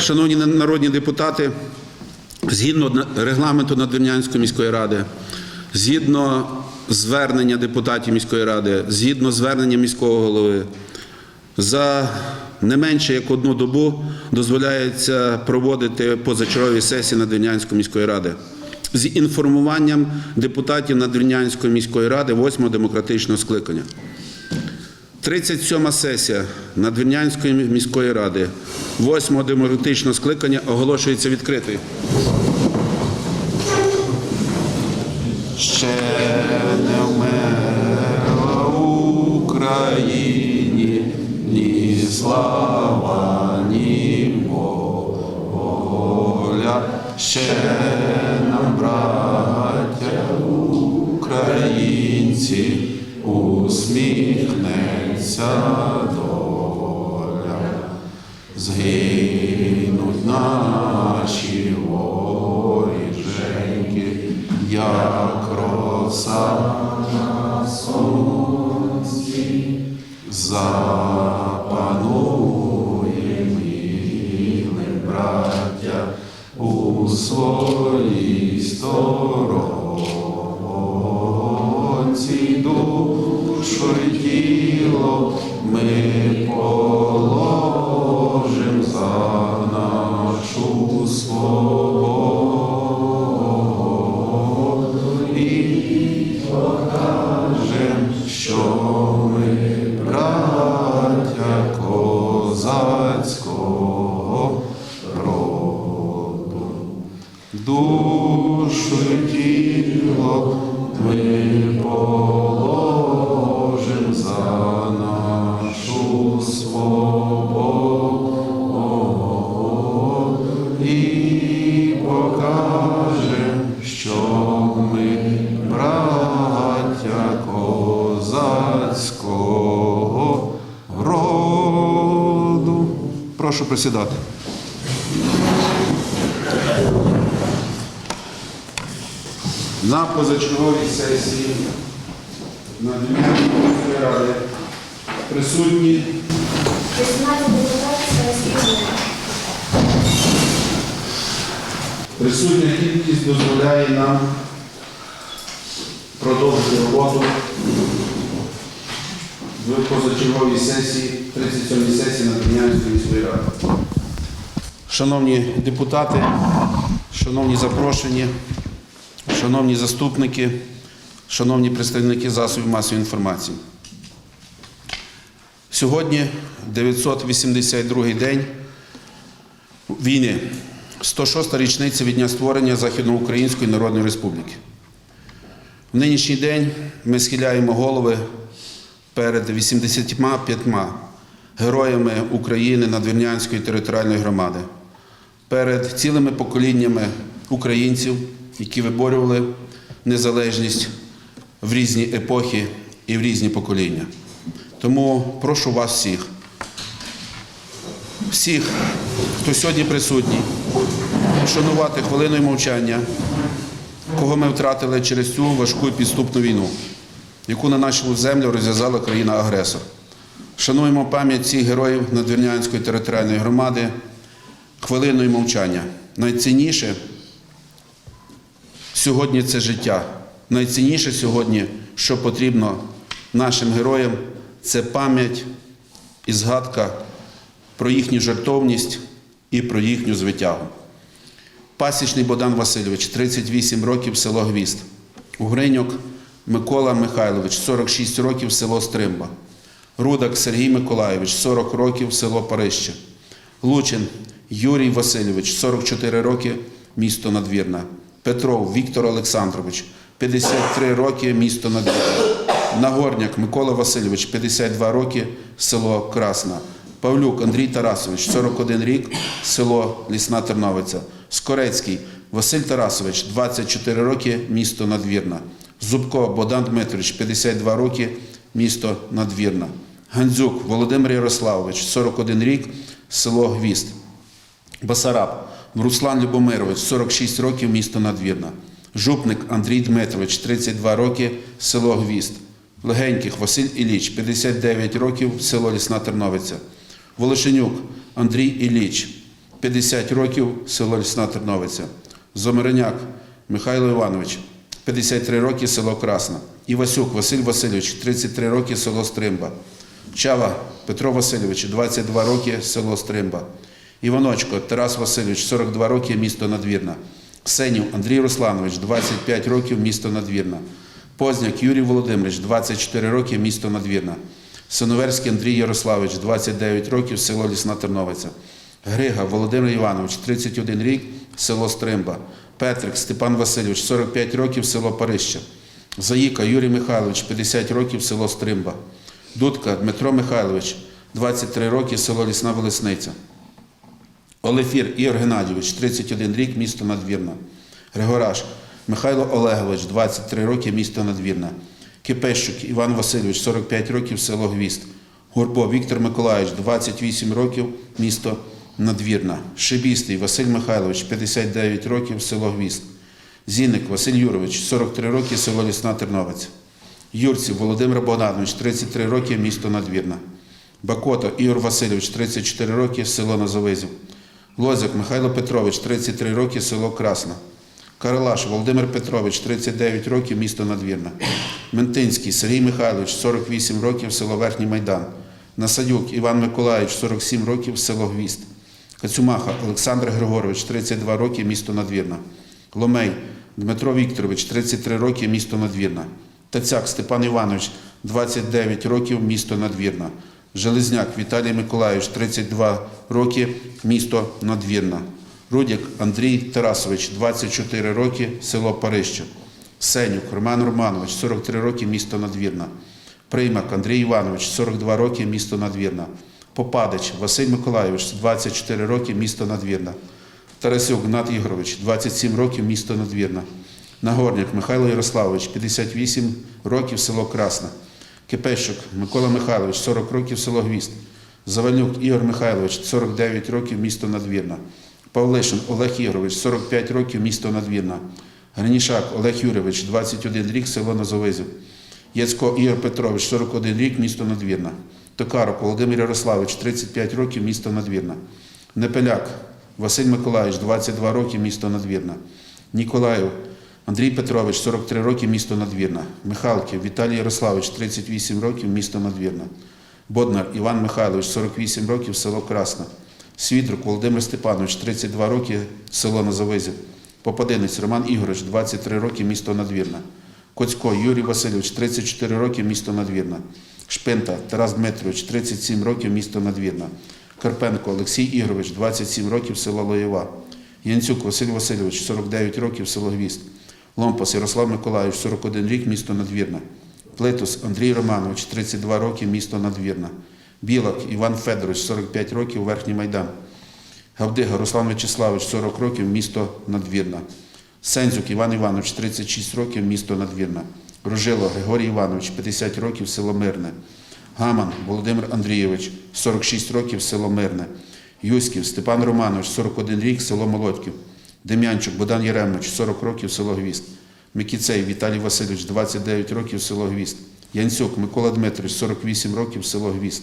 Шановні народні депутати, згідно регламенту Надвірнянської міської ради, згідно звернення депутатів міської ради, згідно звернення міського голови, за не менше як одну добу дозволяється проводити позачергові сесії Надвірнянської міської ради з інформуванням депутатів Надвірнянської міської ради 8 демократичного скликання. 37 сесія Надвірнянської міської ради 8 демократичного скликання оголошується відкритою. Ще не вмерла Україні ні слава, ні воля. Ще нам, браття українці, усміхнеться доля. Згинуть наші воріженьки, як роса на сонці, запанує милим браття у своїй сторонці душу й тіло ми положим Прошу присідати. На позачерговій сесії Надвірнянської ради присутні 18 депутатів Присутня кількість дозволяє нам продовжити роботу в позачерговій сесії, 37 сесії на Надвірнянської міської ради. Шановні депутати, шановні запрошені, шановні заступники, шановні представники засобів масової інформації. Сьогодні 982 день війни, 106-та річниця від дня створення Західноукраїнської Народної Республіки. В нинішній день ми схиляємо голови перед 85 героями України Надвірнянської територіальної громади, перед цілими поколіннями українців, які виборювали незалежність в різні епохи і в різні покоління. Тому прошу вас всіх, всіх, хто сьогодні присутній, вшанувати хвилиною мовчання, кого ми втратили через цю важку і підступну війну, яку на нашу землю розв'язала країна-агресор. Шануємо пам'ять цих героїв Надвірнянської територіальної громади хвилиною мовчання. Найцінніше сьогодні це життя. Найцінніше сьогодні, що потрібно нашим героям, це пам'ять і згадка про їхню жертовність і про їхню звитягу. Пасічний Богдан Васильович, 38 років, село Гвіст. Угриньок Микола Михайлович, 46 років, село Стримба. Рудак Сергій Миколайович, 40 років, село Парище. Лучин Юрій Васильович, 44 роки, місто Надвірна. Петров Віктор Олександрович, 53 роки, місто Надвірна. Нагорняк Микола Васильович, 52 роки, село Красна. Павлюк Андрій Тарасович, 41 рік, село Лісна Терновиця. Скорецький Василь Тарасович, 24 роки, місто Надвірна. Зубко Богдан Дмитрович, 52 роки, місто Надвірна. Гандзюк Володимир Ярославович, 41 рік, село Гвіст. Басараб Руслан Любомирович, 46 років, місто Надвірна. Жупник Андрій Дмитрович, 32 роки, село Гвіст. Легеньких Василь Іліч, 59 років, село Лісна Терновиця. Волошенюк Андрій Іліч, 50 років, село Лісна Терновиця. Зомиреняк Михайло Іванович, 53 роки, село Красна. Івасюк Василь Васильович, 33 роки, село Стримба. Чава Петро Васильович, 22 роки, село Стримба. Іваночко Тарас Васильович, 42 роки, місто Надвірна. Сенів Андрій Русланович, 25 років, місто Надвірна. Позняк Юрій Володимирович, 24 роки, місто Надвірна. Синоверський Андрій Ярославович, 29 років, село Лісна Терновиця. Грига Володимир Іванович, 31 рік, село Стримба. Петрик Степан Васильович, 45 років, село Парища. Заїка Юрій Михайлович, 50 років, село Стримба. Дудка Дмитро Михайлович, 23 роки, село Лісна Волесниця. Олефір Ігор Геннадійович, 31 рік, місто Надвірна. Григораш Михайло Олегович, 23 роки, місто Надвірна. Кипещук Іван Васильович, 45 років, село Гвіст. Гурбо Віктор Миколаївич, 28 років, місто Надвірна. Шибістий Василь Михайлович, 59 років, село Гвіст. Зінник Василь Юрович, 43 роки, село Лісна Терновиця. Юрців Володимир Богданович, 33 роки, місто Надвірна. Бакото Ігор Васильович, 34 роки, село Назовизів. Лозяк Михайло Петрович, 33 роки, село Красна. Каралаш Володимир Петрович, 39 років, місто Надвірна. Ментинський Сергій Михайлович, 48 років, село Верхній Майдан. Насадюк Іван Миколаївич, 47 років, село Гвіст. Кацюмаха Олександр Григорович, 32 роки, місто Надвірна. Ломей Дмитро Вікторович, 33 роки, місто Надвірна. Тацяк Степан Іванович, 29 років, місто Надвірна. Железняк Віталій Миколаївич, 32 роки, місто Надвірна. Рудяк Андрій Тарасович, 24 роки, село Парище. Сенюк Роман Романович, 43 роки, місто Надвірна. Приймак Андрій Іванович, 42 роки, місто Надвірна. Попадич Василь Миколайович, 24 роки, місто Надвірна. Тарасюк Гнат Ігорович, 27 років, місто Надвірна. Нагорняк Михайло Ярославович, 58 років, село Красна. Кипещук Микола Михайлович, 40 років, село Гвіст. Завальнюк Ігор Михайлович, 49 років, місто Надвірна. Павлишин Олег Ігорович, 45 років, місто Надвірна. Гринішак Олег Юрійович, 21 рік, село Назовизів. Яцько Ігор Петрович, 41 рік, місто Надвірна. Токарок Володимир Ярославович, 35 років, місто Надвірна. Непеляк Василь Миколаївич, 22 роки, місто Надвірна. Ніколаєв Андрій Петрович, 43 роки, місто Надвірна. Михалків Віталій Ярославович, 38 років, місто Надвірна. Боднар Іван Михайлович, 48 років, село Красна. Свідрук Володимир Степанович, 32 роки, село Назовизів. Попадинець Роман Ігорович, 23 роки, місто Надвірна. Коцько Юрій Васильович, 34 роки, місто Надвірна. Шпинта Тарас Дмитрович, 37 років, місто Надвірна. Карпенко Олексій Ігорович, 27 років, село Лоєва. Янцюк Василь Васильович, 49 років, село Гвіст. Ломпас Ярослав Миколаївич, 41 рік, місто Надвірна. Плетус Андрій Романович, 32 роки, місто Надвірна. Білак Іван Федорович, 45 років, Верхній Майдан. Гавдига Руслан Вячеславович, 40 років, місто Надвірна. Сензюк Іван Іванович, 36 років, місто Надвірна. Рожило Григорій Іванович, 50 років, село Мирне. Гаман Володимир Андрійович, 46 років, село Мирне. Юськів Степан Романович, 41 рік, село Молодьків. Дем'янчук Богдан Єремович, 40 років, село Гвіст. Микіцей Віталій Васильович, 29 років, село Гвіст. Янцюк Микола Дмитрович, 48 років, село Гвіст.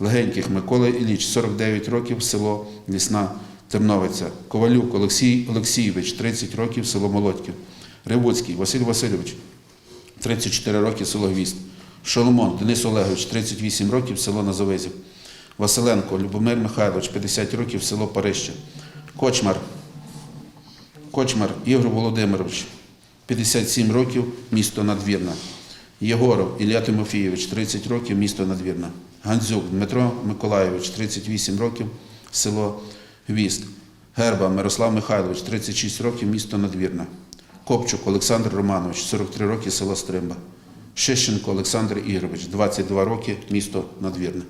Легеньких Микола Іліч, 49 років, село Лісна Терновиця. Ковалюк Олексій Олексійович, 30 років, село Молодьків. Ревуцький Василь Васильович, 34 роки, село Гвіст. Шоломон Денис Олегович, 38 років, село Назовизів. Василенко Любомир Михайлович, 50 років, село Парище. Кочмар Кочмар Ігор Володимирович, 57 років, місто Надвірна. Єгоров Ілля Тимофійович, 30 років, місто Надвірна. Гандзюк Дмитро Миколайович, 38 років, село Гвіст. Герба Мирослав Михайлович, 36 років, місто Надвірна. Копчук Олександр Романович, 43 роки, село Стримба. Шищенко Олександр Ігорович, 22 роки, місто Надвірне.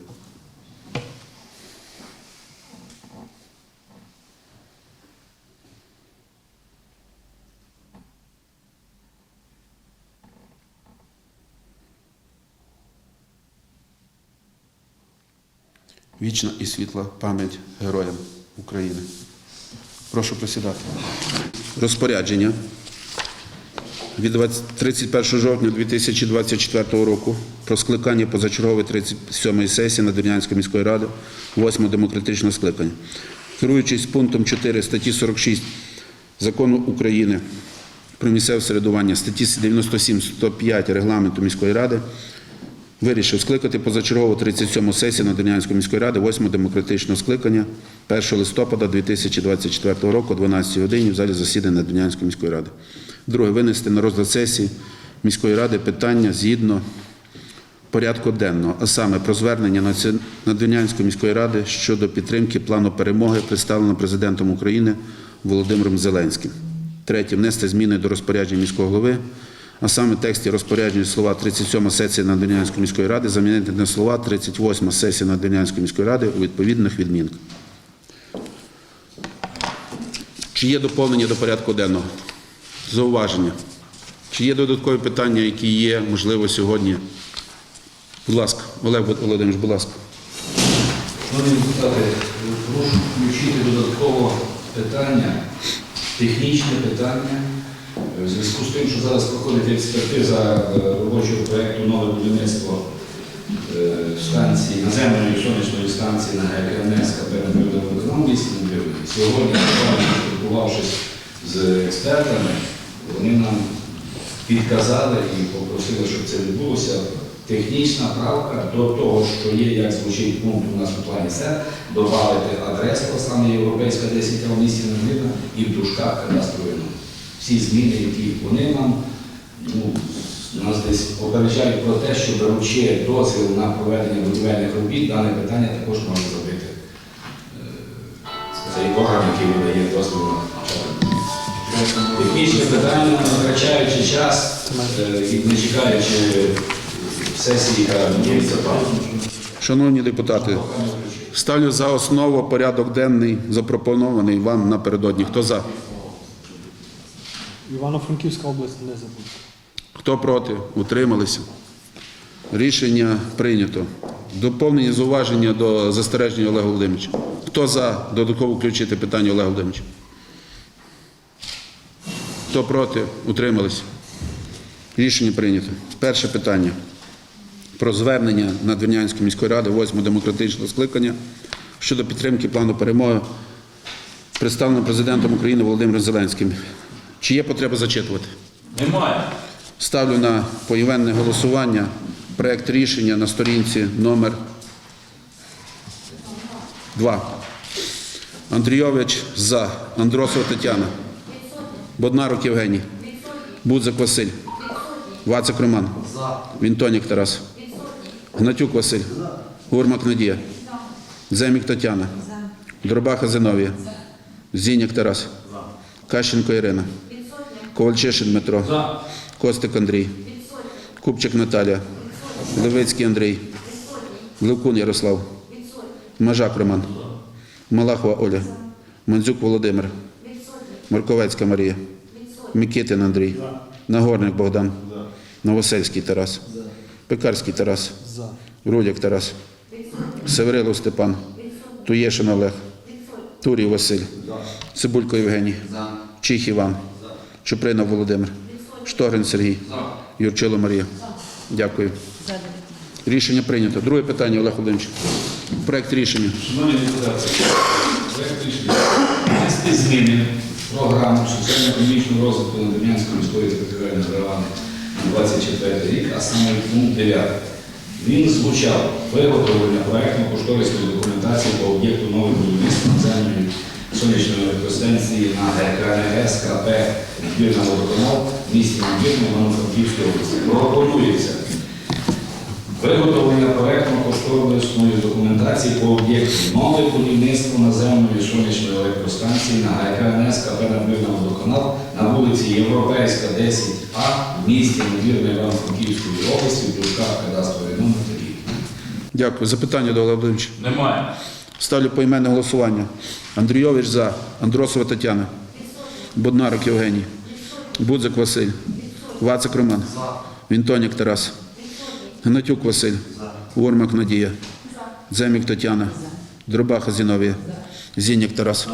Вічна і світла пам'ять героям України. Прошу присідати. Розпорядження від 20 31 жовтня 2024 року про скликання позачергової 37-ї сесії Надвірнянської міської ради, 8 демократичного скликання. керуючись пунктом 4 статті 46 Закону України про місцеве середування, статті 97-105 Регламенту міської ради, вирішив скликати позачергову 37-му сесію Надвірнянської міської ради 8 демократичного скликання 1 листопада 2024 року о 12 годині в залі засідання Надвірнянської міської ради. Друге, винести на розгляд сесії міської ради питання згідно порядку денного, а саме про звернення Надвірнянської міської ради щодо підтримки плану перемоги, представленого президентом України Володимиром Зеленським. Третє, внести зміни до розпорядження міського голови, а саме тексті розпорядження слова 37 сесія Надвірнянської міської ради замінити на слова 38 сесія Надвірнянської міської ради у відповідних відмінках. Чи є доповнення до порядку денного? Зауваження? Чи є додаткові питання, які є, можливо, сьогодні? Будь ласка, Олег Володимирович, будь ласка. Шановні депутати, прошу включити додатково питання, технічне питання, в зв'язку з тим, що зараз проходить експертиза е, робочого проєкту нове будівництво е, станції, наземної сонячної станції на КП «Водоканал» місті Сьогодні, спілкувавшись з експертами, вони нам підказали і попросили, щоб це відбулося. Технічна правка до того, що є, як звучить пункт у нас у плані СЕР, додати адресу, саме європейська 10 в місті Надвірна і в дужках кадастровий номер. Всі зміни, які вони нам ну, нас десь попереджають про те, що беручи дозвіл на проведення будівельних робіт, дане питання також можна зробити. е, Цей орган, який видає дозвіл на. Технічне питання, не втрачаючи час е, і не чекаючи сесії, яка відбудеться Шановні депутати, ставлю за основу порядок денний, запропонований вам напередодні. Хто за? Івано-Франківська область не забудьте. Хто проти? Утрималися. Рішення прийнято. Доповнення зауваження до застереження Олега Володимировича. Хто за додатково включити питання Олега Володимировича? Хто проти? Утрималися. Рішення прийнято. Перше питання. Про звернення Надвірнянської міської ради 8 демократичного скликання щодо підтримки плану перемоги, представленого президентом України Володимиром Зеленським. Чи є потреба зачитувати? Немає. Ставлю на поіменне голосування проект рішення на сторінці номер 2. Андрійович за. Андросова Тетяна. Боднарук Євгеній. Будзик Василь. Вацик Роман. Вінтонік Тарас. Гнатюк Василь. Гурмак Надія. Земік Тетяна. Дробаха Зиновія. Зіняк Тарас. Кащенко Ірина. Ковальчишин Дмитро. Костик Андрій. Купчик Наталія. Левицький Андрій. Левкун Ярослав. Мажак Роман. Малахова Оля. Мандзюк Володимир. Марковецька Марія. Микитин Андрій. Нагорник Богдан. Новосельський Тарас. Пекарський Тарас. За. Рудяк Тарас. Северилов Степан. Туєшин Олег. Турій Василь. Цибулько Євгеній. Чих Іван. Чупринов Володимир. Штогрин Сергій. Юрчило Марія. Дякую. Рішення прийнято. Друге питання, Олег Володимирович. Проект рішення. Шановні депутати, проект рішення внести зміни програму соціально-економічного розвитку Надвірнянської міської територіальної громади на 24 рік, а саме пункт 9. Він звучав виготовлення проєктно-кошторисної документації по об'єкту нової будівництва сонячної електростанції на ГКНС КП Надвірна водоканал в місті Надвірна Івано-Франківської області. Пропонується Виготовлення проєктно-кошторисної документації по об'єкту нове будівництво наземної сонячної електростанції на ГКНС КП «Надвірна водоканал» на вулиці Європейська, 10А в місті Надвірна Івано-Франківської області, в Дужках кадастровий номер такий. Дякую. Запитання до Олега Володимировича. Немає. Ставлю поіменне голосування. Андрійович за. Андросова Тетяна. Боднарик Євгеній. Будзик Василь. Вацик Роман. Вінтонік Тарас. Гнатюк Василь. Урмак Надія. Земік Тетяна. Дробаха Зіновія. Зінік Тарас.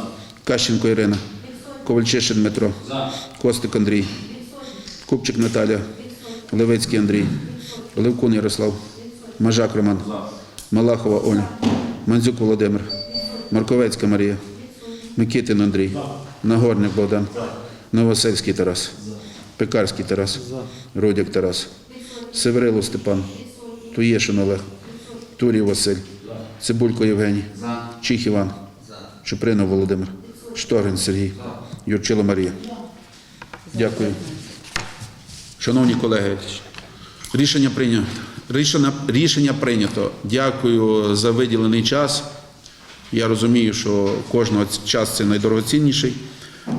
Кащенко Ірина. Ковальчишин Дмитро. Костик Андрій. Купчик Наталія. Левицький Андрій. Левкун Ярослав. Мажак Роман. Малахова Оля. Мандзюк Володимир. Марковецька Марія. Микитин Андрій. Нагорник Богдан. Новосельський Тарас. Пекарський Тарас. Родяк Тарас. Северило Степан. Туєшин Олег. Турій Василь. Цибулько Євгеній. Чих Іван. Чупринов Володимир. Шторин Сергій. Юрчила Марія. Дякую. Шановні колеги, рішення прийнято. Рішення, рішення прийнято. Дякую за виділений час. Я розумію, що кожного час це найдорогоцінніший.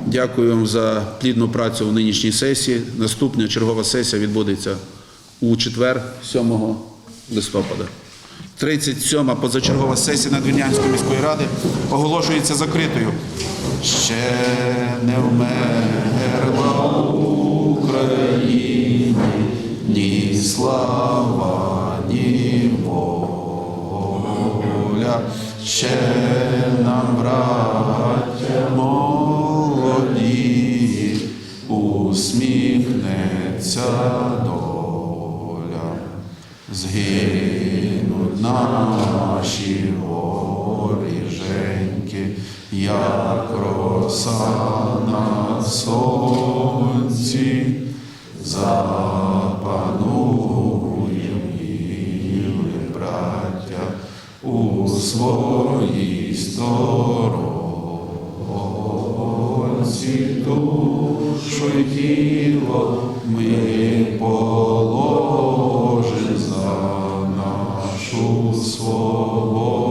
Дякую вам за плідну працю в нинішній сесії. Наступна чергова сесія відбудеться у четвер, 7 листопада. 37-ма позачергова сесія Надвірнянської міської ради оголошується закритою. Ще не вмерла Україні ні слава, ні воля. Ще нам, браття молоді, усміхнеться доля. Згинуть наші воріженьки, як роса на сонці, своїй сторонці душу й тіло ми положим за нашу свободу